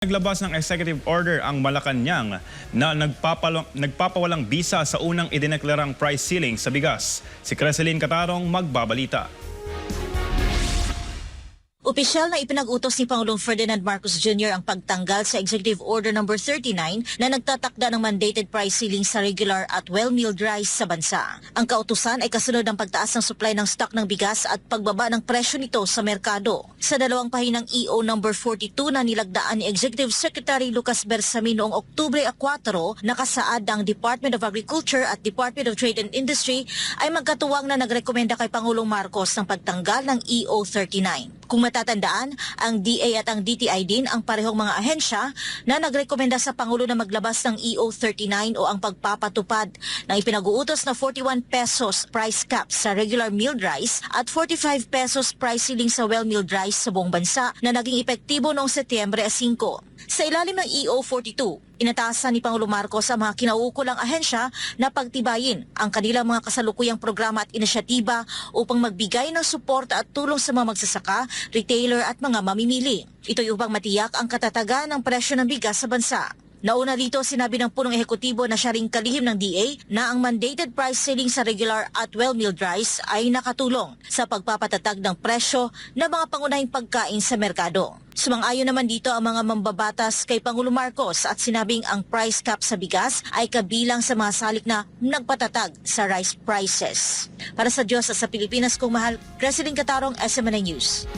Naglabas ng executive order ang Malacanang na nagpapawalang bisa sa unang idineklarang price ceiling sa bigas. Si Creseline Catarong magbabalita. Opisyal na ipinag-utos ni Pangulong Ferdinand Marcos Jr. ang pagtanggal sa Executive Order No. 39 na nagtatakda ng mandated price ceiling sa regular at well-milled rice sa bansa. Ang kautusan ay kasunod ng pagtaas ng supply ng stock ng bigas at pagbaba ng presyo nito sa merkado. Sa dalawang pahinang EO No. 42 na nilagdaan ni Executive Secretary Lucas Bersamin noong Oktubre 4, nakasaad ang Department of Agriculture at Department of Trade and Industry ay magkatuwang na nagrekomenda kay Pangulong Marcos ng pagtanggal ng EO 39. Kung matatandaan, ang DA at ang DTI din ang parehong mga ahensya na nagrekomenda sa Pangulo na maglabas ng EO 39 o ang pagpapatupad ng ipinag-uutos na 41 pesos price cap sa regular milled rice at 45 pesos price ceiling sa well-milled rice sa buong bansa na naging epektibo noong Setyembre 5. Sa ilalim ng EO 42, Inatasan ni Pangulo Marcos ang mga kinauukulang ahensya na pagtibayin ang kanilang mga kasalukuyang programa at inisyatiba upang magbigay ng suporta at tulong sa mga magsasaka, retailer at mga mamimili. Ito'y upang matiyak ang katatagan ng presyo ng bigas sa bansa. Nauna dito sinabi ng punong ehekutibo na siya ring kalihim ng DA na ang mandated price ceiling sa regular at well-milled rice ay nakatulong sa pagpapatatag ng presyo ng mga pangunahing pagkain sa merkado. Sumang-ayon naman dito ang mga mambabatas kay Pangulo Marcos at sinabing ang price cap sa bigas ay kabilang sa mga salik na nagpatatag sa rice prices. Para sa Diyos at sa Pilipinas kung mahal, President Katarong, SMNA News.